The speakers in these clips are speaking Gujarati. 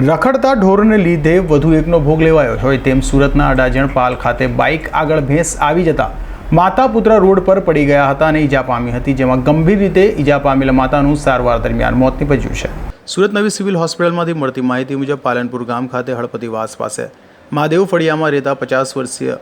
રખડતા ઢોરને લીધે વધુ એકનો ભોગ લેવાયો. હોય તેમ સુરતના અડાજણ પાલ ખાતે બાઇક આગળ ભેંસ આવી જતા માતા પુત્ર રોડ પર પડી ગયા હતા અને ઈજા પામી હતી, જેમાં ગંભીર રીતે ઈજા પામેલા માતાનું સારવાર દરમિયાન મોત નિપજ્યું છે. સુરત નવી સિવિલ હોસ્પિટલમાંથી મળતી માહિતી મુજબ પાલનપુર ગામ ખાતે હળપતિવાસ પાસે મહાદેવ ફળિયામાં રહેતા પચાસ વર્ષીય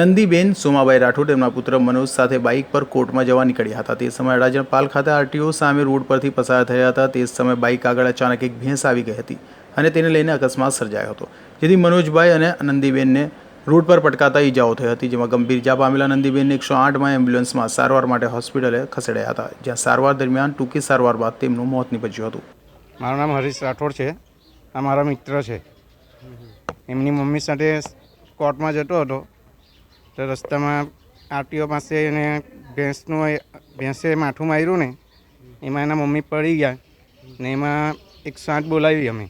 નંદીબેન સોમાબાઈ રાઠોડ તેમના પુત્ર મનોજ સાથે બાઇક પર કોર્ટમાં જવા નીકળ્યા હતા. તે સમયે અડાજણ પાલ ખાતે આરટીઓ સામે રોડ પરથી પસાર થયા હતા. તે સમયે બાઇક આગળ અચાનક એક ભેંસ આવી ગઈ હતી. અને તેને લઈને અકસ્માત સર્જાયો હતો. જેથી મનોજભાઈ અને નંદીબેનને રોડ પર પટકાતા ઈજાઓ થઈ હતી, જેમાં ગંભીર ઇજા પામેલા નંદીબેનને એકસો આઠમાં એમ્બ્યુલન્સમાં સારવાર માટે હોસ્પિટલે ખસેડાયા હતા, જ્યાં સારવાર દરમિયાન ટૂંકી સારવાર બાદ તેમનું મોત નીપજ્યું હતું. મારું નામ હરીશ રાઠોડ છે. આ મારા મિત્ર છે. એમની મમ્મી સાથે કોર્ટમાં જતો હતો. તો રસ્તામાં આરટીઓ પાસે એને ભેંસનું ભેંસે માથું માર્યું ને, એમાં એના મમ્મી પડી ગયા ને એમાં એક સાંઠ બોલાવી અમે.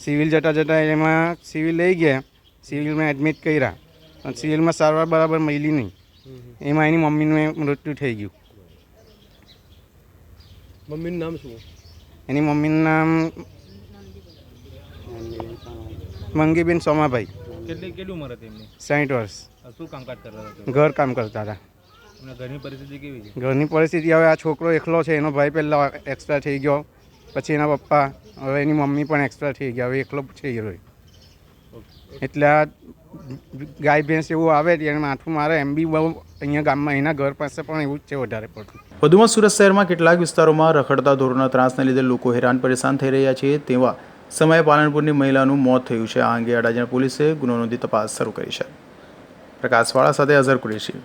સિવિલ જતાં જતાં એમાં સિવિલ લઈ ગયા. સિવિલમાં એડમિટ કર્યા. પણ સિવિલમાં સારવાર બરાબર મળી નહીં. એમાં એની મમ્મીનું મૃત્યુ થઈ ગયું. મમ્મીનું નામ શું? એની મમ્મીનું નામ મંગીબેન સોમાભાઈ. કેટલી કેટલી ઉંમર હતી એમની? સાઠ વર્ષ. શું કામકાજ કરતા હતા ઘર કામ કરતા હતા. ઘરની પરિસ્થિતિ કેવી છે? ઘરની પરિસ્થિતિ હવે આ છોકરો એકલો છે એનો ભાઈ પહેલાં એક્સ્ટ્રા થઈ ગયો. પછી એના પપ્પા, હવે એની મમ્મી પણ એક્સ્ટ્રા થઈ ગયા, હવે એકલો થઈ ગયો એટલે આ ગાય ભેંસ એવું આવે એને માથું મારે, એમ બી બહુ અહીંયા ગામમાં, એના ઘર પાસે પણ એવું જ છે વધારે પડતું. વધુમાં સુરત શહેરમાં કેટલાક વિસ્તારોમાં રખડતા ધોરણના ત્રાસને લીધે લોકો હેરાન પરેશાન થઈ રહ્યા છે, તેવા સમયે પાલનપુરની મહિલાનું મોત થયું છે. આ અંગે અડાજણ પોલીસે ગુનો નોંધી તપાસ શરૂ કરી છે. પ્રકાશવાળા સાથે અઝર કુરેશી.